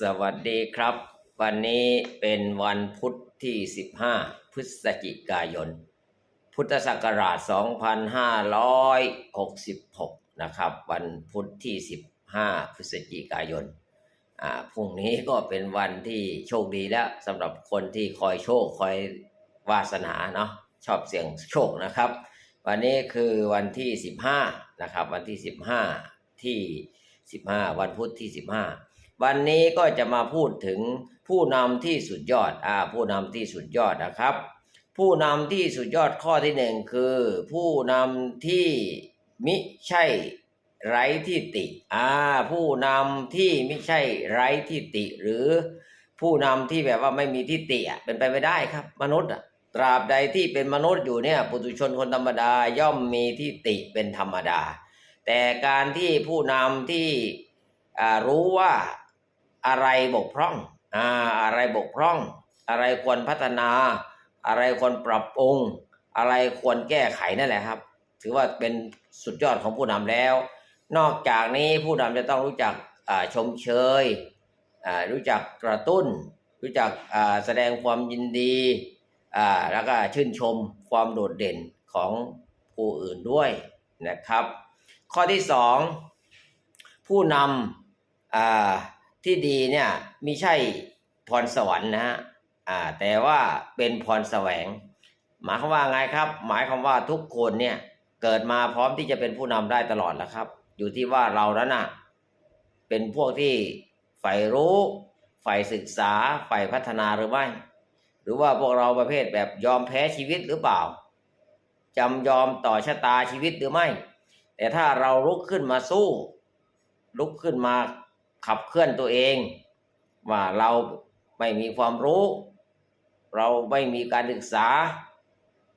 สวัสดีครับ วันนี้เป็นวันพุธที่ 15 พฤศจิกายน พุทธศักราช 2566 นะครับ วันพุธที่ 15 พฤศจิกายนอ่าพรุ่งนี้ก็เป็นวันที่โชคดีแล้วสำหรับคนที่คอยโชคคอยวาสนาเนาะชอบเสี่ยงโชคนะครับ วันนี้คือวันที่ 15 นะครับ วันที่ 15 ที่ 15 วันพุธที่ 15 วันนี้ก็จะมาพูดถึงผู้นำที่สุดยอดอ่าผู้นำที่สุดยอดนะครับ ผู้นำที่สุดยอดข้อที่หนึ่งคือ ผู้นำที่มิใช่ไร้ที่ติอ่าผู้นำที่ไม่ใช่ไร้ที่ติ หรือผู้นำที่แบบว่าไม่มีที่ติอะเป็นไปไม่ได้ครับ มนุษย์อะตราบใดที่เป็นมนุษย์อยู่เนี่ยปุถุชนคนธรรมดาย่อมมีที่ติเป็นธรรมดา แต่การที่ผู้นำที่อ่ารู้ว่า อะไรบกพร่องอ่าอะไรบกพร่อง อะไรควรพัฒนา อะไรควรปรับปรุงอะไรควรแก้ไขนั่นแหละครับ ถือว่าเป็นสุดยอดของผู้นำแล้ว นอกจากนี้ผู้นำจะต้องรู้จักอ่าชมเชยอ่ารู้จักกระตุ้น รู้จักอ่าแสดงความยินดีอ่าแล้วก็ชื่นชมความโดดเด่นของผู้อื่นด้วยนะครับ ข้อที่สองผู้นำอ่า ที่ดีเนี่ยไม่ใช่พรสวรรค์นะฮะอ่าแต่ว่าเป็นพรแสวง หมายความว่าไงครับ หมายความว่าทุกคนเนี่ยเกิดมาพร้อมที่จะเป็นผู้นำได้ตลอดแล้วครับ อยู่ที่ว่าเรานั้นน่ะเป็นพวกที่ใฝ่รู้ใฝ่ศึกษาใฝ่พัฒนาหรือไม่ หรือว่าพวกเราประเภทแบบยอมแพ้ชีวิตหรือเปล่าจำยอมต่อชะตาชีวิตหรือไม่ แต่ถ้าเราลุกขึ้นมาสู้ ลุกขึ้นมา ขับเคลื่อนตัวเอง ว่าเราไม่มีความรู้ เราไม่มีการศึกษา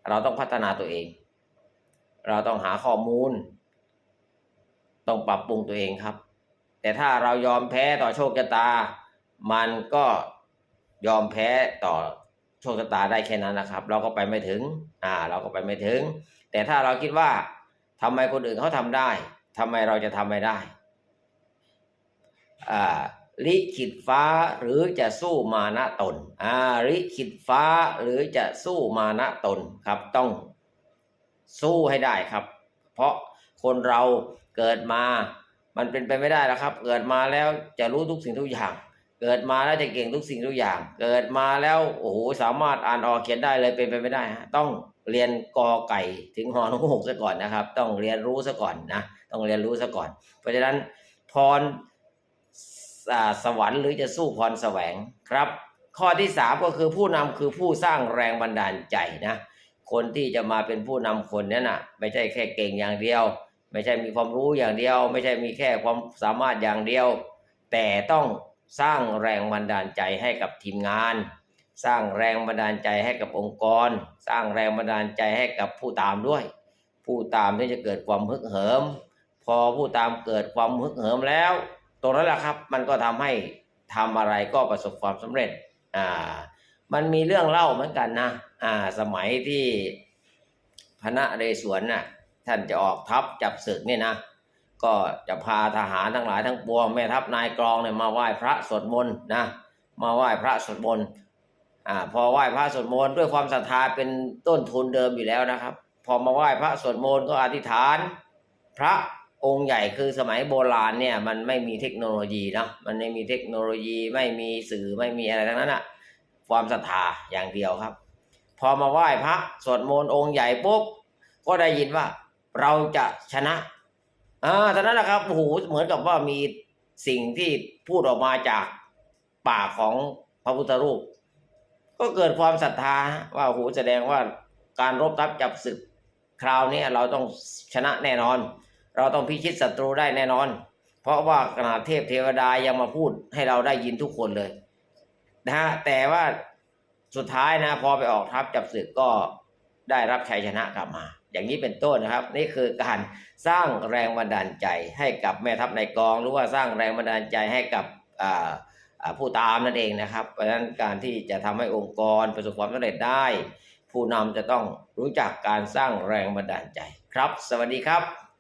เราต้องพัฒนาตัวเอง เราต้องหาข้อมูล ต้องปรับปรุงตัวเองครับ แต่ถ้าเรายอมแพ้ต่อโชคชะตา มันก็ยอมแพ้ต่อโชคชะตาได้แค่นั้นนะครับ เราก็ไปไม่ถึง อ่า เราก็ไปไม่ถึง แต่ถ้าเราคิดว่าทำไมคนอื่นเขาทำได้ทำไมเราจะทำไม่ได้ ลิขิตฟ้าหรือจะสู้มานะตนอ่าลิขิตฟ้าหรือจะสู้มานะตนครับต้องสู้ให้ได้ครับ เพราะคนเราเกิดมา มันเป็นไปไม่ได้แล้วครับ เกิดมาแล้วจะรู้ทุกสิ่งทุกอย่าง เกิดมาแล้วจะเก่งทุกสิ่งทุกอย่าง เกิดมาแล้วโอ้โหสามารถอ่านออกเขียนได้เลยเป็นไปไม่ได้ฮะต้องเรียนกอไก่ถึงหอนหกซะก่อนนะครับ ต้องเรียนรู้ซะก่อนนะต้องเรียนรู้ซะก่อน เพราะฉะนั้นพร สวรรค์หรือจะสู้พรแสวงครับ ข้อที่สามก็คือผู้นำคือผู้สร้างแรงบันดาลใจนะคนที่จะมาเป็นผู้นำคนนั้นน่ะไม่ใช่แค่เก่งอย่างเดียว ไม่ใช่มีความรู้อย่างเดียว ไม่ใช่มีแค่ความสามารถอย่างเดียว แต่ต้องสร้างแรงบันดาลใจให้กับทีมงาน สร้างแรงบันดาลใจให้กับองค์กร สร้างแรงบันดาลใจให้กับผู้ตามด้วย ผู้ตามที่จะเกิดความฮึกเหิม พอผู้ตามเกิดความฮึกเหิมแล้ว ตรงนั้นแหละครับ มันก็ทำให้ทำอะไรก็ประสบความสำเร็จอ่ามันมีเรื่องเล่าเหมือนกันนะอ่าสมัยที่พระนเรศวรน่ะท่านจะออกทัพจับศึกเนี่ยนะก็จะพาทหารทั้งหลายทั้งปวงแม่ทัพนายกรองเนี่ยมาไหว้พระสวดมนต์นะมาไหว้พระสวดมนต์อ่าพอไหว้พระสวดมนต์ด้วยความศรัทธาเป็นต้นทุนเดิมอยู่แล้วนะครับ พอมาไหว้พระสวดมนต์ก็อธิษฐาน พระ องค์ใหญ่คือสมัยโบราณเนี่ยมันไม่มีเทคโนโลยีเนาะมันไม่มีเทคโนโลยีไม่มีสื่อไม่มีอะไรทั้งนั้นอะความศรัทธาอย่างเดียวครับ พอมาไหว้พระสวดมนต์องค์ใหญ่ปุ๊บก็ได้ยินว่าเราจะชนะอ่าตอนนั้นนะครับโอ้โหเหมือนกับว่ามีสิ่งที่พูดออกมาจากปากของพระพุทธรูป ก็เกิดความศรัทธาว่าโอ้โหแสดงว่าการรบทัพจับศึกคราวนี้เราต้องชนะแน่นอน เราต้องพิชิตศัตรูได้แน่นอน เพราะว่าขนาดเทพเทวดายังมาพูดให้เราได้ยินทุกคนเลยนะฮะแต่ว่าสุดท้ายนะพอไปออกทัพจับศึกก็ได้รับชัยชนะกลับมา อย่างนี้เป็นต้นนะครับ นี่คือการสร้างแรงบันดาลใจให้กับแม่ทัพในกอง หรือว่าสร้างแรงบันดาลใจให้กับผู้ตามนั่นเองนะครับ เพราะฉะนั้นการที่จะทำให้องค์กรประสบความสำเร็จได้ ผู้นำจะต้องรู้จักการสร้างแรงบันดาลใจครับ สวัสดีครับ